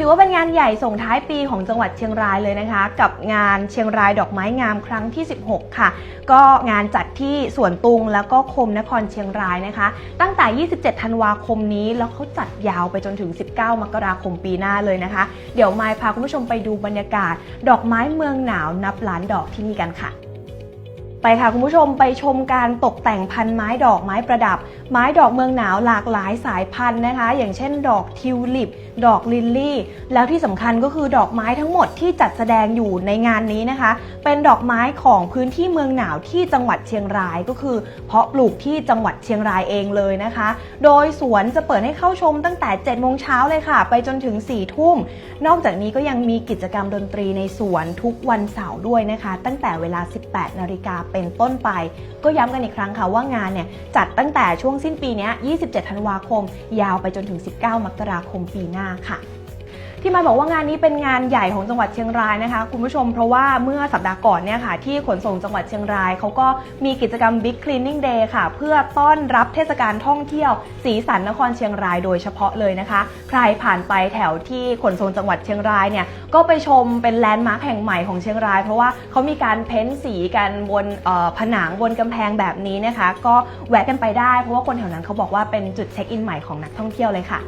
ถือว่าเป็นงานใหญ่ส่งท้ายปีของจังหวัดเชียงรายเลยนะคะ กับงานเชียงรายดอกไม้งามครั้งที่ 16 ค่ะ ก็งานจัดที่สวนตุงแล้วก็คมนครเชียงรายนะคะ ตั้งแต่ 27 ธันวาคมนี้แล้วเขาจัดยาวไปจนถึง 19 มกราคมปีหน้าเลยนะคะ เดี๋ยวมายพาคุณผู้ชมไปดูบรรยากาศ ดอกไม้เมืองหนาวนับล้านดอกที่นี่กันค่ะ ไปค่ะคุณผู้ชมไปชมการตกแต่งพันไม้ดอกไม้ประดับ ไม้ดอกเมืองหนาวหลากหลายสายพันธุ์นะคะ อย่างเช่น ดอกทิวลิป ดอกลิลลี่ แล้วที่สำคัญก็คือดอกไม้ทั้งหมดที่จัดแสดงอยู่ในงานนี้นะคะ เป็นดอกไม้ของพื้นที่เมืองหนาวที่จังหวัดเชียงรายก็คือ เพาะปลูกที่จังหวัดเชียงรายเองเลยนะคะ โดยสวนจะเปิดให้เข้าชมตั้งแต่7โมงเช้าเลยค่ะ ไปจนถึง4ทุ่มนอกจากนี้ก็ยังมีกิจกรรมดนตรีในสวนทุกวันเสาร์ด้วยนะคะ ตั้งแต่เวลา 18นาฬิกาเป็นต้นไป ก็ย้ำกันอีกครั้งค่ะว่างานเนี่ยจัดตั้งแต่ช่วงสิ้นปีนี้ย27 ธันวาคม ยาวไปจนถึง 19 มกราคมปีหน้าค่ะ ที่มาบอกว่างานนี้เป็นงานใหญ่ของจังหวัดเชียงรายนะคะคุณผู้ชมเพราะว่าเมื่อสัปดาห์ก่อนเนี่ยค่ะที่ขนส่งจังหวัดเชียงรายเขาก็มีกิจกรรม Big Cleaning Day ค่ะ เพื่อต้อนรับเทศกาลท่องเที่ยว สีสันนครเชียงรายโดยเฉพาะเลยนะคะ ใครผ่านไปแถวที่ขนส่งจังหวัดเชียงรายเนี่ยก็ไปชมเป็นแลนด์มาร์คแห่งใหม่ของเชียงราย เพราะว่าเขามีการเพ้นสีกันบนผนังบนกำแพงแบบนี้นะคะ ก็แวะกันไปได้เพราะว่าคนแถวนั้นเขาบอกว่าเป็นจุดเช็คอินใหม่ของนักท่องเที่ยวเลยค่ะ